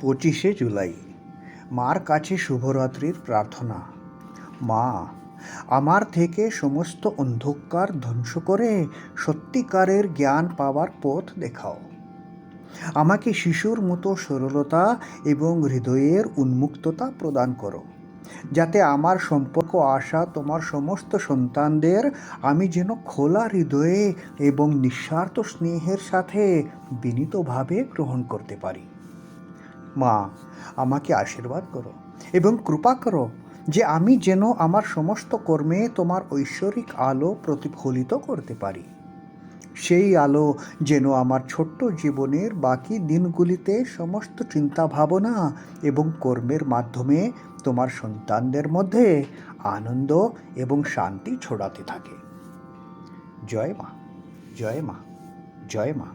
পঁচিশে জুলাই। মার কাছে শুভরাত্রির প্রার্থনা। মা, আমার থেকে সমস্ত অন্ধকার ধ্বংস করে সত্যিকারের জ্ঞান পাওয়ার পথ দেখাও। আমাকে শিশুর মতো সরলতা এবং হৃদয়ের উন্মুক্ততা প্রদান করো। যাতে আমার সম্পর্ক আসা তোমার সমস্ত সন্তানদের আমি যেন খোলা হৃদয়ে এবং নিঃস্বার্থ স্নেহের সাথে বিনীতভাবে গ্রহণ করতে পারি। মা, আমাকে আশীর্বাদ করো এবং কৃপা করো যে আমি যেন আমার সমস্ত কর্মে তোমার ঐশ্বরিক আলো প্রতিফলিত করতে পারি। সেই আলো যেন আমার ছোট্ট জীবনের বাকি দিনগুলিতে সমস্ত চিন্তা ভাবনা এবং কর্মের মাধ্যমে তোমার সন্তানদের মধ্যে আনন্দ এবং শান্তি ছড়াতে থাকে। জয় মা জয় মা জয় মা।